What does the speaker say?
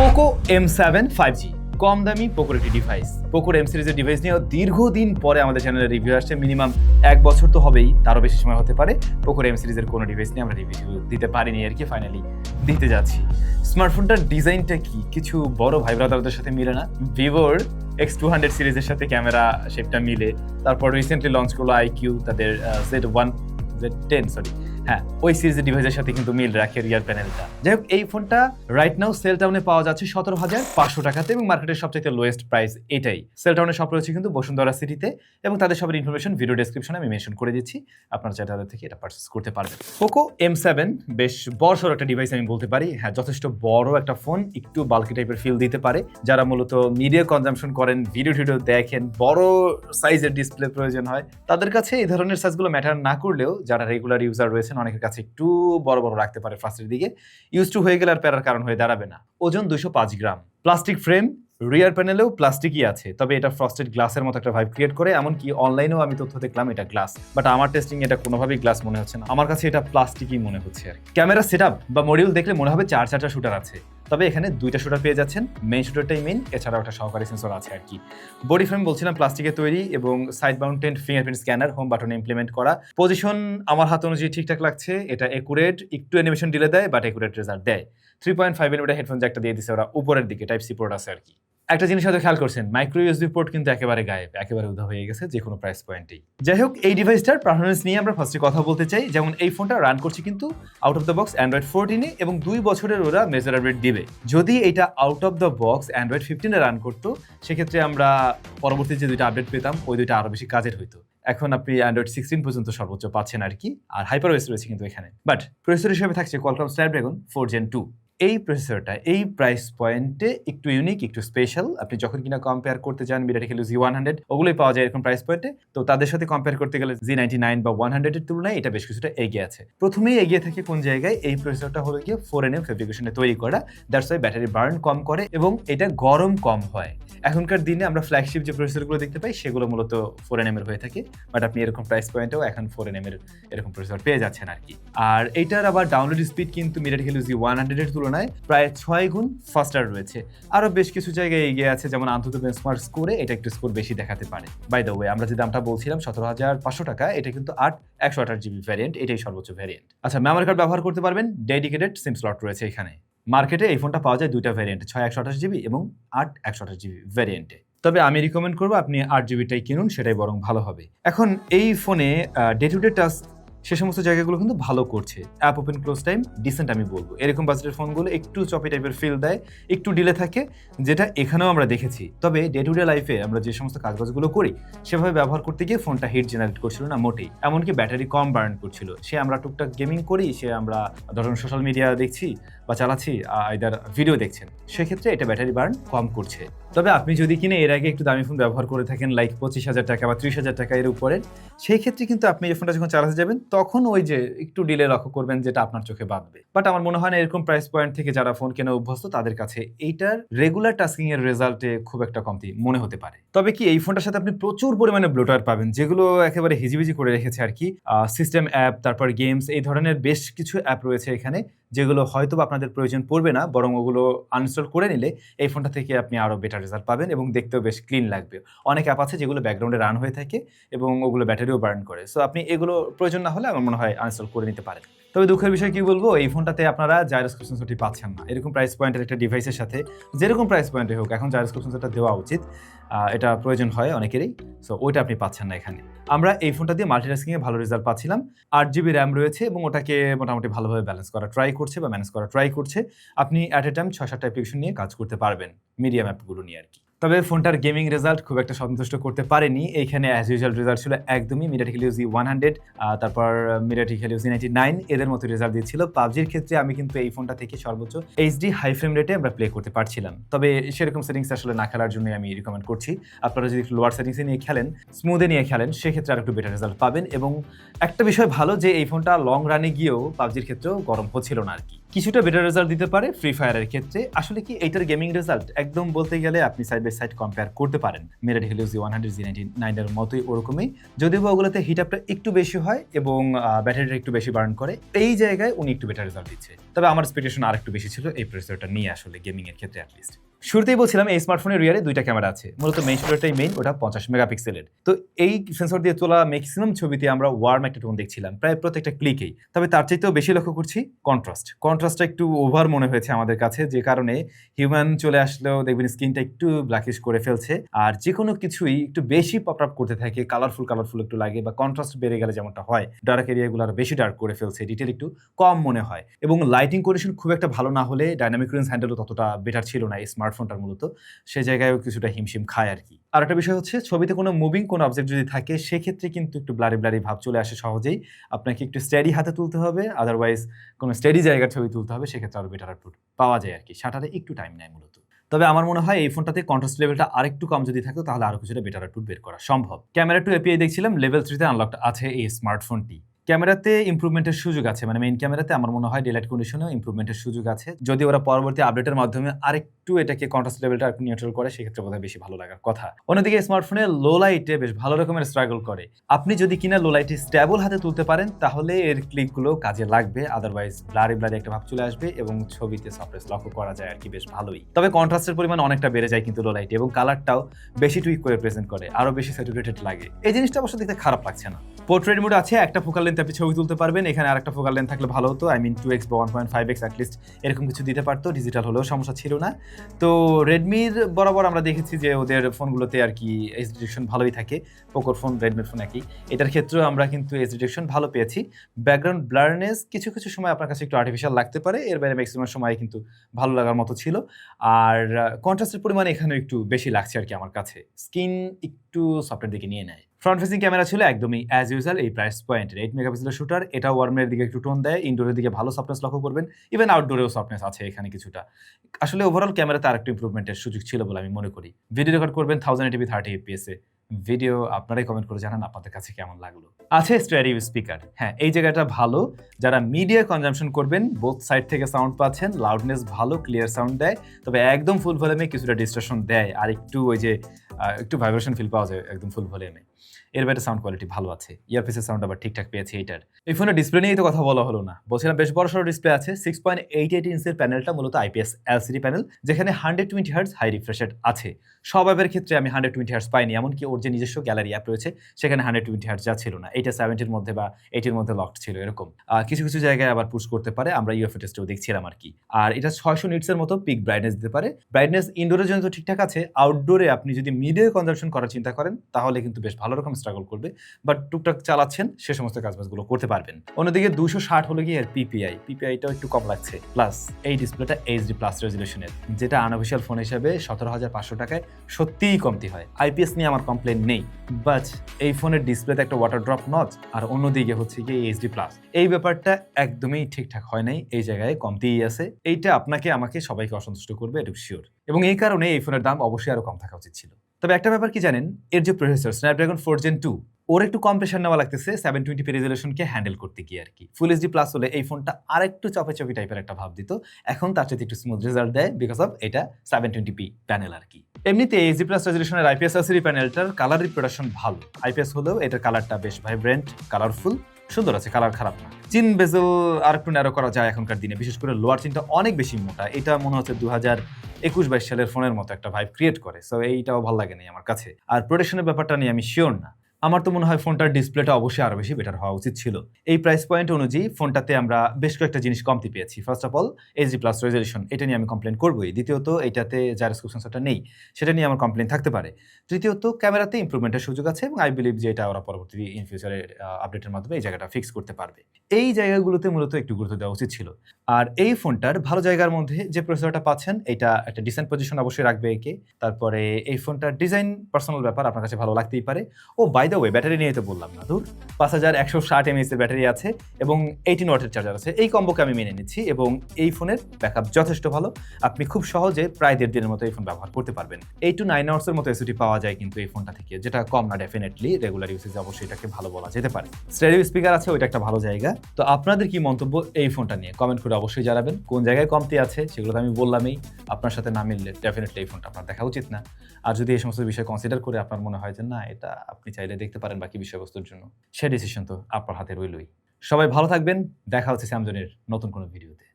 Poco M seven five G কম দামি পোকোর একটি ডিভাইস পোকোর এম সিরিজের ডিভাইস নিয়ে দীর্ঘদিন পরে আমাদের চ্যানেলে রিভিউ আসছে। মিনিমাম এক বছর তো হবেই, তারও বেশি সময় হতে পারে। পোকোর এম সিরিজের কোনো ডিভাইস নিয়ে আমরা রিভিউ দিতে পারিনি আর কি ফাইনালি দিতে যাচ্ছি। স্মার্টফোনটার ডিজাইনটা কি? কিছু বড় ভাই ব্রাদারদের সাথে মিলে না। ভিভোর এক্স টু হান্ড্রেড সিরিজের সাথে ক্যামেরা শেপটা মিলে। তারপর রিসেন্টলি লঞ্চ করল আইকিউ তাদের Z one Z ten sorry হ্যাঁ ওই সিরিজের ডিভাইসের সাথে কিন্তু মিল রাখে রিয়ার প্যানেলটা যাই হোক, এই ফোনটা রাইট নাও সেল টাউনে পাওয়া যাচ্ছে সতেরো হাজার পাঁচশো টাকাতে এবং মার্কেটের সবচেয়ে লোয়েস্ট প্রাইস এটাই। সেল টাউনে সব রয়েছে কিন্তু বসুন্ধরা সিটিতে এবং তাদের সবার ইনফরমেশন ভিডিও ডেসক্রিপশনে আমি মেনশন করে দিচ্ছি। আপনারা চাইলে তাদের থেকে এটা পারচেস করতে পারবেন। পোকো এম সেভেন বেশ বড় সড়ো একটা ডিভাইস আমি বলতে পারি। হ্যাঁ যথেষ্ট বড় একটা ফোন একটু বাল্কি টাইপের ফিল দিতে পারে। যারা মূলত মিডিয়া কনজামশন করেন ভিডিও টিডিও দেখেন, বড় সাইজের ডিসপ্লে প্রয়োজন হয়, তাদের কাছে এই ধরনের সাইজগুলো ম্যাটার না করলেও যারা রেগুলার ইউজার রয়েছেন অনেকের কাছে একটু বড় বড় রাখতে পারে ফার্স্টের দিকে। ইউজ টু হয়ে গেলে আর প্যারার কারণ হয়ে দাঁড়াবে না। ওজন দুশো পাঁচ গ্রাম। প্লাস্টিক ফ্রেম রিয়ার প্যানেলেও প্লাস্টিকই আছে। তবে এটা ফ্রস্টেড গ্লাসের মতো একটা ভাইব ক্রিয়েট করে, এমনকি অনলাইনেও আমি তথ্য দেখলাম এটা গ্লাস বাট আমার টেস্টিং এটা কোনোভাবেই গ্লাস মনে হচ্ছে না। আমার কাছে এটা প্লাস্টিকই মনে হচ্ছে আর ক্যামেরা সেট বা মডিউল দেখলে মনে হবে চার চারটা শুটার আছে। তবে এখানে দুইটা শুটার পেয়ে যাচ্ছেন। মেইন শুটারটাই মেইন এছাড়াও একটা সহকারী সেন্সর আছে আর কি। বডি ফ্রেম বলছিলাম প্লাস্টিকের তৈরি এবং side mounted fingerprint scanner home বাটনে ইমপ্লিমেন্ট করা। পজিশন আমার হাত অনুযায়ী ঠিকঠাক লাগছে, এটা একুরেট একটু অ্যানিমেশন ডিলে দেয় বাট একুরেট রেজাল্ট দেয়। Three point five millimetre headphone জ্যাকটা দিয়ে দিচ্ছে ওরা, উপরের দিকে টাইপ সি পোর্ট আছে আর কি। একটা জিনিস হয়তো খেয়াল করছেন মাইক্রো ইউএসবি পোর্ট কিন্তু একেবারে গায়েব, একেবারে উধা হয়ে গেছে যে কোনো প্রাইস পয়েন্টেই যাই হোক এই ডিভাইসটার পারফরমেন্স নিয়ে আমরা ফার্স্টে কথা বলতে চাই, যেমন এই ফোনটা রান করছে কিন্তু out of the box Android ফোরটিনে এবং দুই বছরের ওরা মেজার আপডেট দিবে। যদি এটা out of the box Android ফিফটিনে run করতো, সেক্ষেত্রে আমরা পরবর্তী যে দুইটা আপডেট পেতাম, ওই দুইটা আরও বেশি কাজের হইতো। এখন আপনি অ্যান্ড্রয়েড সিক্সটিন পর্যন্ত সর্বোচ্চ পাচ্ছেন আর কি, আর হাইপার ওয়েস রয়েছে কিন্তু এখানে। বাট প্রসেসর হিসেবে থাকছে Qualcomm Snapdragon four gen two এই প্রসেসরটা এই প্রাইস পয়েন্টে একটু ইউনিক একটু স্পেশাল আপনি যখন কিনা কম্পেয়ার করতে চান মিডিয়াটেক জি ওয়ান হান্ড্রেড ওগুলোই পাওয়া যায় এরকম প্রাইস পয়েন্টে তো তাদের সাথে কম্পেয়ার করতে গেলে জি নাইনটি নাইন বা ওয়ান হান্ড্রেডের তুলনায় এটা বেশ কিছুটা এগিয়ে আছে। প্রথমেই এগিয়ে থাকে কোন জায়গায়? এই প্রসেসরটা হলো গিয়ে ফোর এন এম ফেব্রিকেশনে তৈরি করা। দ্যাটস ওয়াই ব্যাটারি বার্ন কম করে এবং এটা গরম কম হয়। এখনকার দিনে আমরা ফ্ল্যাগশিপ যে প্রসেসরগুলো দেখতে পাই, সেগুলো মূলত ফোর এন এম এর হয়ে থাকে। বাট আপনি এরকম প্রাইস পয়েন্টেও এখন ফোর এন এম এর এরকম প্রসেসর পেয়ে যাচ্ছেন আর কি। আর এইটার আবার ডাউনলোড স্পিড কিন্তু মিডিয়াটেক জি ওয়ান হান্ড্রেডের তুলনায় প্রায় ছয় গুণ ফাস্টার রয়েছে। আরও বেশ কিছু জায়গায় এগিয়ে আছে, যেমন আন্তর্জাতিক বেঞ্চমার্ক স্কোরে এটা একটু স্কোর বেশি দেখাতে পারে। বাই দ্য ওয়ে আমরা যে দামটা বলছিলাম, সতেরো হাজার পাঁচশো টাকা, এটা কিন্তু আট একশো আঠাশ জিবি ভ্যারিয়েন্ট এটাই সর্বোচ্চ ভ্যারিয়েন্ট আচ্ছা মেমোরি কার্ড ব্যবহার করতে পারবেন ডেডিকেটেড সিম স্লট রয়েছে এখানে। মার্কেটে এই ফোনটা পাওয়া যায় দুইটা ভ্যারিয়েন্ট ছয় একশো আঠাশ জিবি এবং আট একশো আঠাশ জিবি ভ্যারিয়েন্টে তবে আমি রিকমেন্ড করব, আপনি আট জিবিটাই কিনুন, সেটাই বরং ভালো হবে। এখন এই ফোনে ডে টু ডে টাস্ক সে সমস্ত জায়গাগুলো কিন্তু ভালো করছে। App open close time decent আমি বলব। এরকম বাজেটের ফোনগুলো একটু চপি টাইপের ফিল দেয়, একটু ডিলে থাকে, যেটা এখানেও আমরা দেখেছি। তবে ডে টু ডে লাইফে আমরা যে সমস্ত কাজবাজগুলো করি, সেভাবে ব্যবহার করতে গিয়ে ফোনটা হিট জেনারেট করছিল না মোটেই। এমনকি ব্যাটারি কম বার্ন করছিল। সে আমরা টুকটাক গেমিং করি, সে আমরা ধরুন সোশ্যাল মিডিয়া দেখছি বা চালাচ্ছি আইদার ভিডিও দেখছেন। সেক্ষেত্রে এটা ব্যাটারি বার্ন কম করছে। তবে আপনি যদি কিনে এর আগে একটু দামি ফোন ব্যবহার করে থাকেন লাইক পঁচিশ হাজার টাকা বা ত্রিশ হাজার টাকা এর উপরে, সেই ক্ষেত্রে কিন্তু আপনি এই ফোনটা যখন চালাতে যাবেন তখন ওই যে একটু ডিলে লক্ষ্য করবেন যেটা আপনার চোখে বাঁধবে। বাট আমার মনে হয় না এরকম প্রাইস পয়েন্ট থেকে যারা ফোন কেনা অভ্যস্ত, তাদের কাছে এইটার রেগুলার টাস্কিং এর রেজাল্টে খুব একটা কমতি মনে হতে পারে। তবে কি এই ফোনটার সাথে আপনি প্রচুর পরিমাণে ব্লোটার পাবেন, যেগুলো একেবারে হিজিবিজি করে রেখেছে আর কি সিস্টেম অ্যাপ তারপর গেমস এই ধরনের বেশ কিছু অ্যাপ রয়েছে এখানে। যেগুলো হয়তো আপনাদের প্রয়োজন পড়বে না, বরং ওগুলো আনইনস্টল করে নিলে এই ফোনটা থেকে আপনি আরও বেটার রেজাল্ট পাবেন এবং দেখতেও বেশ ক্লিন লাগবে। অনেক অ্যাপ আছে যেগুলো ব্যাকগ্রাউন্ডে রান হয়ে থাকে এবং ওগুলো ব্যাটারিও বার্ন করে। সো আপনি এগুলো প্রয়োজন না হলে আমার মনে হয় আনইনস্টল করে নিতে পারেন। তবে দুঃখের বিষয় কি বলব? এই ফোনটাতে আপনারা জাইরোস্কোপ সেন্সরটি পাচ্ছেন না। এরকম প্রাইস পয়েন্টের একটা ডিভাইসের সাথে, যেরকম প্রাইস পয়েন্টে হোক, এখন জাইরোস্কোপ সেন্সরটা দেওয়া উচিত। এটা প্রয়োজন হয় অনেকেরই। সো ওইটা আপনি পাচ্ছেন না এখানে। আমরা এই ফোনটা দিয়ে মাল্টিটাস্কিংয়ে ভালো রেজাল্ট পাচ্ছিলাম। আট জিবি র্যাম রয়েছে এবং ওটাকে মোটামুটি ভালোভাবে ব্যালেন্স করা ট্রাই করছে বা ম্যানেজ করা ট্রাই করছে। আপনি অ্যাট এ টাইম ছয় সাতটা অ্যাপ্লিকেশন নিয়ে কাজ করতে পারবেন। মিডিয়াম অ্যাপগুলো নিয়ে আর কি। তবে ফোনটার গেমিং রেজাল্ট খুব একটা সন্তুষ্ট করতে পারেনি। এইখানে অ্যাজ ইউজুয়াল রেজাল্ট ছিল একদমই মিডিয়াটিক ইউজি ওয়ান হান্ড্রেড তারপর মিডিয়াটিক ইউজি নাইনটি নাইন এদের মতো রেজাল্ট দিচ্ছিল পাবজির ক্ষেত্রে আমি কিন্তু এই ফোনটা থেকে সর্বোচ্চ এইচডি হাই ফ্রেম রেটে আমরা প্লে করতে পারছিলাম। তবে সেরকম সেটিংস আসলে না খেলার জন্য আমি রিকমেন্ড করছি। আপনারা যদি লোয়ার সেটিংসে নিয়ে খেলেন স্মুথে নিয়ে খেলেন, সেক্ষেত্রে আর একটু বেটার রেজাল্ট পাবেন এবং একটা বিষয় ভালো যে এই ফোনটা লং রানে গিয়েও পাবজির ক্ষেত্রেও গরম হচ্ছিল না আর কি কিছুটা বেটার রেজাল্ট দিতে পারে ফ্রি ফায়ারের ক্ষেত্রে। আসলে কি এইটার গেমিং রেজাল্ট একদম বলতে গেলে আপনি সাইড সাইড কম্পেয়ার করতে পারেন। Meerut Helio G one hundred G ninety নাইনের মতোই ওরকমই। যদিও বা ওগুলোতে হিট আপটা একটু বেশি হয় এবং ব্যাটারিটা একটু বেশি বার্ন করে, এই জায়গায় উনি একটু বেটার রেজাল্ট দিচ্ছে। তবে আমার এক্সপেকটেশন আর একটু বেশি ছিল, এই প্রসেসরটা নিয়ে আসলে গেমিংয়ের ক্ষেত্রে অ্যাটলিস্ট শুরুতেই বলছিলাম এই স্মার্টফোনের রিয়ারে দুইটা ক্যামেরা আছে। মূলত মেইন সেন্সরটাই মেইন ওটা পঞ্চাশ মেগাপিক্সেলের তো এই সেন্সর দিয়ে তোলা ম্যাক্সিমাম ছবিতে আমরা ওয়ার্ম একটা টোন দেখছিলাম, প্রায় প্রত্যেকটা ক্লিকেই তবে তার চাইতেও বেশি লক্ষ্য করছি কন্ট্রাস্ট কন্ট্রাস্টটা একটু ওভার মনে হয়েছে আমাদের কাছে, যে কারণে হিউম্যান চলে আসলেও দেখবেন স্কিনটা একটু ব্ল্যাকিশ করে ফেলছে। আর যে কোনো কিছুই একটু বেশি পপ আপ করতে থাকে কালারফুল কালারফুল একটু লাগে বা কন্ট্রাস্ট বেড়ে গেলে যেমনটা হয় ডার্ক এরিয়াগুলো আরও বেশি ডার্ক করে ফেলছে ডিটেল একটু কম মনে হয়। এবং লাইটিং কন্ডিশন খুব একটা ভালো না হলে ডাইনামিক রেঞ্জ হ্যান্ডেলও ততটা বেটার ছিল না এই স্মার্টফোনটার মূলত সে জায়গায়ও কিছুটা হিমশিম খায় আর কি। আর একটা বিষয় হচ্ছে, ছবিতে কোনো মুভিং কোনো অবজেক্ট যদি থাকে, সেক্ষেত্রে কিন্তু একটু ব্লারি ব্লারি ভাব চলে আসে সহজেই। আপনাকে একটু স্টেডি হাতে তুলতে হবে আদারওয়াইজ কোনো স্টেডি জায়গার ছবি তুলতে হবে, সেক্ষেত্রে আরও বেটার আউটপুট পাওয়া যায় আর কি। শাটারে একটু টাইম নেয় মূলত। তবে আমার মনে হয়, এই ফোনটাতে কন্ট্রাস্ট লেভেলটা আরেকটু কম যদি থাকতো, তাহলে আরও কিছুটা বেটার আউটপুট বের করা সম্ভব। ক্যামেরা টু এপিআই দেখছিলাম লেভেল থ্রিতে আনলকড আছে এই স্মার্টফোনটি ক্যামেরাতে ইমপ্রুভমেন্টের সুযোগ আছে। মানে মেইন ক্যামেরাতে আমার মনে হয় ডেলাইট কন্ডিশনেও ইমপ্রুভমেন্টের সুযোগ আছে। যদি ওরা পরবর্তী আপডেটের মাধ্যমে আরেকটু এটাকে কন্ট্রাস্ট লেভেলটা একটু নিউট্রাল করে, সেক্ষেত্রে বোধহয় বেশি ভালো লাগার কথা। অন্যদিকে স্মার্টফোনে লো লাইটে বেশ ভালো রকমের স্ট্রাগল করে। আপনি যদি কিনা লো লাইটে স্ট্যাবল হাতে তুলতে পারেন, তাহলে এর ক্লিকগুলো কাজে লাগবে। আদারওয়াইজ ব্লারি ব্লারি একটা ভাব চলে আসবে এবং ছবিতে সফটওয়্যার লক্ষ্য করা যায় আর কি বেশ ভালোই। তবে কন্ট্রাস্টের পরিমাণ অনেকটা বেড়ে যায় কিন্তু লো লাইটে এবং কালারটাও বেশি টুইক করে প্রেজেন্ট করে। আরও বেশি স্যাচুরেটেড লাগে। এই জিনিসটা অবশ্য দেখতে খারাপ লাগছে না। পোর্ট্রেট মোড আছে, একটা ফোকাল লেন্থ আপনি ছবি তুলতে পারবেন। এখানে আরেকটা ফোকাল লেন্থ থাকলে ভালো হতো। আই মিন টু এক্স বা one point five X at least এরকম কিছু দিতে পারতো। ডিজিটাল হলেও সমস্যা ছিল না। তো রেডমির বরাবর আমরা দেখেছি যে ওদের ফোনগুলোতে আর কি এস ডিটেকশন ভালোই থাকে। পোকোর ফোন রেডমির ফোন একই। এটার ক্ষেত্রেও আমরা কিন্তু এস ডিটেকশন ভালো পেয়েছি। ব্যাকগ্রাউন্ড ব্লারনেস কিছু কিছু সময় আপনার কাছে একটু আর্টিফিশিয়াল লাগতে পারে। এর বাইরে ম্যাক্সিমাম সময় কিন্তু ভালো লাগার মতো ছিল। আর কন্ট্রাস্টের পরিমাণ এখানে একটু বেশি লাগছে আর কি আমার কাছে। স্কিন একটু সফটের দিকে নিয়ে নেয়। ফ্রন্ট ফেসিং ক্যামেরা ছিল একদমই অ্যাজ ইউজুয়াল এই প্রাইস পয়েন্টের এইট মেগাপিক্সেলের শুটার এটা ওয়ার্মের দিকে একটু টোন দেয়। ইনডোরের দিকে ভালো সফটনেস লক্ষ্য করবেন। ইভেন আউটডোরেও সফটনেস আছে এখানে কিছুটা। আসলে ওভারঅল ক্যামেরাতে আর একটু ইম্প্রুভমেন্টের সুযোগ ছিল বলে আমি মনে করি। ভিডিও রেকর্ড করবেন থাউজেন্ড টিভি থার্টি এপিএসে ভিডিও আপনারাই কমেন্ট করে জানান আপনাদের কাছে কেমন লাগল। আছে স্টেরিও স্পিকার হ্যাঁ এই জায়গাটা ভালো। যারা মিডিয়া কনজামশন করবেন বোথ সাইড থেকে সাউন্ড পাচ্ছেন লাউডনেস ভালো ক্লিয়ার সাউন্ড দেয়। তবে একদম ফুল ভলিউমে কিছুটা ডিস্ট্রাকশন দেয়। আর একটু ওই যে একটু ভাইব্রেশন ফিল পাওয়া যায় একদম ফুল ভলিউমে এর বাইরে সাউন্ড কোয়ালিটি ভালো আছে। ইয়ারপিসের সাউন্ড আবার ঠিকঠাক পেয়েছে এটার এই ফোনের ডিসপ্লে নিয়েই তো কথা বলা হলো না। বলছিলাম বেশ বড় সড়ো ডিসপ্লে আছে সিক্স পয়েন্ট এইট এইট ইঞ্চের প্যানেলটা মূলত আইপিএস এলসিডি প্যানেল যেখানে hundred twenty hertz high refreshed আছে। সব অ্যাপের ক্ষেত্রে আমি হান্ড্রেড টোয়েন্টি হার্স পাইনি, এমনকি ওর যে নিজস্ব গ্যালারি অ্যাপ রয়েছে, সেখানে হান্ড্রেড টোয়েন্টি হার্স যা ছিল না। এটা সেভেন্টির মধ্যে বা এইটির মধ্যে লকড ছিল এরকম। কিছু কিছু জায়গায় আবার পুশ করতে পারে, আমরা ইউএফএ টেস্টেও দেখছিলাম আর কি। আর এটা ছয়শো নিটসের মতো পিক ব্রাইটনেস দিতে পারে। ব্রাইটনেস ইনডোরের জন্য তো ঠিকঠাক আছে আউটডোরে আপনি যদি মিডিয়া কনজামশন করার চিন্তা করেন, তাহলে কিন্তু বেশ ভালো রকম স্ট্রাগল করবে বাট টুকটাক চালাচ্ছেন, সে সমস্ত কাজবাজগুলো করতে পারবেন। অন্যদিকে দুশো ষাট হলো গিয়ে পিপিআই পিপিআইটাও একটু কম লাগছে প্লাস এই ডিসপ্লেটা এইচডি প্লাস রেজলিউশনের যেটা আনঅফিসিয়াল ফোন হিসেবে সতেরো হাজার পাঁচশো টাকায় সত্যিই কমতি হয়। আইপিএস নিয়ে আমার কমপ্লেন নেই বাট এই ফোনের ডিসপ্লেতে একটা ওয়াটার ড্রপ নচ আর অন্যদিকে হচ্ছে গিয়ে এইচডি প্লাস এই ব্যাপারটা একদমই ঠিকঠাক হয় নাই, এই জায়গায় কমতিই আছে, এইটা আপনাকে, আমাকে সবাইকে অসন্তুষ্ট করবে এটুকু শিওর এবং এই কারণে এই ফোনের দাম অবশ্যই আরও কম থাকা উচিত ছিল। তবে একটা ব্যাপার কি জানেন? এর যে processor Snapdragon four gen two ওর একটু কম প্রেশার নেওয়া লাগতেছে সেভেন টোয়েন্টি পি রেজলিউশনকে হ্যান্ডেল করতে গিয়ে আর কি। ফুল এইচডি প্লাস হলে এই ফোনটা আরেকটু চাপে চাপি টাইপের একটা ভাব দিত। এখন তার সাথে একটু স্মুথ রেজাল্ট দেয় বিকজ অফ এটা সেভেন টোয়েন্টি পি প্যানেল আর কি। এমনিতে এইচডি প্লাস রেজলিউশনের আইপিএস এলসিডি প্যানেলটার কালার রিপ্রোডাকশন ভালো। আইপিএস হলেও এটার কালারটা বেশ ভাইব্রেন্ট কালারফুল সুন্দর আছে কালার খারাপ না। চিন বেজেল আর একটু ন্যারো করা যায় এখনকার দিনে, বিশেষ করে লোয়ার চিনটা অনেক বেশি মোটা। এটা মনে হচ্ছে দু হাজার একুশ বাইশ সালের ফোনের মতো একটা ভাইব ক্রিয়েট করে। সো এইটাও ভালো লাগে নাই আমার কাছে। আর প্রোটেকশনের ব্যাপারটা নিয়ে আমি শিওর না। আমার তো মনে হয় ফোনটার ডিসপ্লেটা অবশ্যই আরও বেশি বেটার হওয়া উচিত ছিল। এই প্রাইস পয়েন্ট অনুযায়ী ফোনটাতে আমরা বেশ কয়েকটা জিনিস কমতি পেয়েছি। First of all HD plus resolution এটা নিয়ে আমি কমপ্লেন করবোই। দ্বিতীয়ত, এটাতে জাইরোস্কোপ সেন্সরটা নেই, সেটা নিয়ে আমার কমপ্লেন থাকতে পারে। তৃতীয়ত ক্যামেরাতে ইমপ্রুভমেন্টের সুযোগ আছে এবং আই বিলিভ যে এটা ওরা পরবর্তী ইন ফিউচারে আপডেটের মাধ্যমে এই জায়গাটা ফিক্স করতে পারবে। এই জায়গাগুলোতে মূলত একটু গুরুত্ব দেওয়া উচিত ছিল। আর এই ফোনটার ভালো জায়গার মধ্যে যে প্রসেসরটা পাচ্ছেন, এটা একটা ডিসেন্ট পজিশন অবশ্যই রাখবে একে। তারপরে এই ফোনটার ডিজাইন পার্সোনাল ব্যাপার আপনার কাছে ভালো লাগতেই পারে। ও বাই দ্য ওয়ে ব্যাটারি নিয়ে তো বললাম না দূর পাঁচ হাজার একশো ষাট এমএএস এর ব্যাটারি আছে এবং এইটিন ওয়াটের চার্জার আছে। এই কম্বোকে আমি মেনে নিচ্ছি এবং এই ফোনের ব্যাকআপ যথেষ্ট ভালো। আপনি খুব সহজে প্রায় দেড় দিনের মতো এই ফোন ব্যবহার করতে পারবেন। এইট টু নাইন আওয়ার্সের মতো এসিটি পাওয়া যায় কিন্তু এই ফোনটা থেকে, যেটা কম না ডেফিনেটলি রেগুলার ইউসেজে অবশ্যই এটাকে ভালো বলা যেতে পারে। স্টেরিও স্পিকার আছে, ওইটা একটা ভালো জায়গা। তো আপনাদের কি মন্তব্য এই ফোনটা নিয়ে? কমেন্ট করে অবশ্যই জানাবেন। কোন জায়গায় কমতি আছে সেগুলো তো আমি বললামই। আপনার সাথে না মিললে ডেফিনেটলি এই ফোনটা আপনার দেখা উচিত না। আর যদি এই সমস্ত বিষয় কনসিডার করে আপনার মনে হয় যে, না, এটা আপনি চাইলে দেখতে পারেন বাকি বিষয়বস্তুর জন্য। সে ডিসিশন তো আপনার হাতে রইলই। সবাই ভালো থাকবেন। দেখা হচ্ছে স্যামজনের নতুন কোনো ভিডিওতে।